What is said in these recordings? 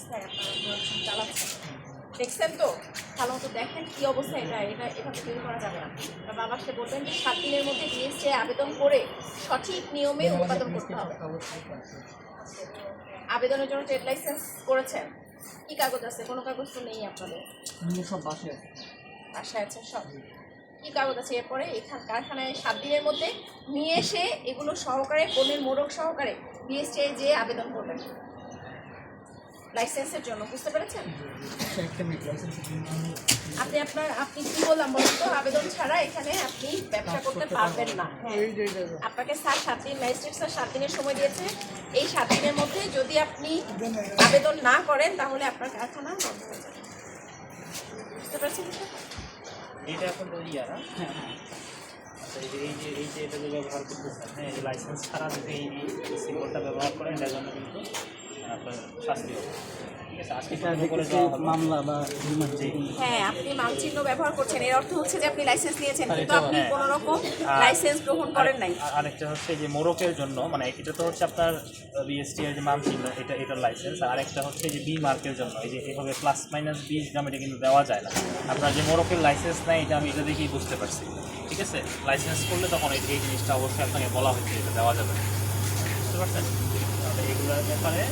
অবস্থায় আপনারা চালাচ্ছেন দেখছেন তো? ভালো মতো দেখেন কি অবস্থা এটা এটা এভাবে তৈরি করা যাবে না। আর বাবা সে বলবেন যে সাত দিনের মধ্যে ডিএসএ আবেদন করে সঠিক নিয়মে উৎপাদন করতে হবে। আবেদনের জন্য ট্রেড লাইসেন্স করেছেন। কি কাগজ আছে? কোনো কাগজ তো নেই আপনাদের। সব বাসে বাসায় আছে সব। কি কাগজ আছে? এরপরে এখান কারখানায় সাত দিনের মধ্যে নিয়ে এসে এগুলো সহকারে পণ্যের মোড়ক সহকারে বিএসটিআই যে আবেদন করবেন। লাইসেন্সের জন্য বুঝতে পেরেছেন? লাইসেন্স আপনি আপনার আপনি কি বললাম বলুন তো আবেদন ছাড়া এখানে আপনি ব্যবসা করতে পারবেন না। হ্যাঁ আপনাকে স্যার সাত দিন ম্যাজিস্ট্রেট স্যার সাত দিনের সময় দিয়েছে। এই সাত দিনের মধ্যে যদি আপনি আবেদন না করেন তাহলে আপনার কারখানা বন্ধ হয়ে যাবে। বুঝতে পারছেন এটা এখন ইয়া না? আচ্ছা এই যে এই যে এটা যে ব্যবহার করতেছেন হ্যাঁ এই লাইসেন্স ছাড়া যদি এই সিম্বলটা ব্যবহার করেন এটার জন্য কিন্তু আপনার শাস্তি হবে। হ্যাঁ আপনি মানচিহ্ন ব্যবহার করছেন। এর অর্থ হচ্ছে যে আপনি লাইসেন্স নিয়েছেন কিন্তু আপনি হ্যাঁ। কোনো রকম লাইসেন্স গ্রহণ করেন নাই। আরেকটা হচ্ছে যে মোরকের জন্য মানে এটা তো হচ্ছে আপনার বিএসটি এর যে মান এটা এটার লাইসেন্স আর আরেকটা হচ্ছে যে বি মার্কের জন্য এই যে এভাবে প্লাস মাইনাস বিশ গ্রাম এটা কিন্তু দেওয়া যায় না। আপনার যে মোরকের লাইসেন্স নাই এটা আমি এটা দেখেই বুঝতে পারছি। ঠিক আছে? লাইসেন্স করলে তখন এই এই জিনিসটা অবশ্যই আপনাকে বলা হচ্ছে এটা দেওয়া যাবে। বুঝতে পারছেন? এগুলোর ব্যাপারে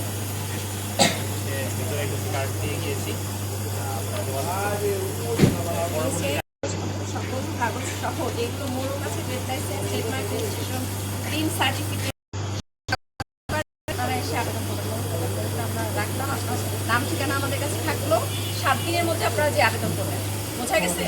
একটু দিয়ে গিয়েছি কাগজ সহ যেগুলো সার্টিফিকেট আপনারা এসে আবেদন করবেন আপনার নাম ঠিকানা আমাদের কাছে থাকল। সাত দিনের মধ্যে আপনারা যে আবেদন করবেন। বোঝা গেছে?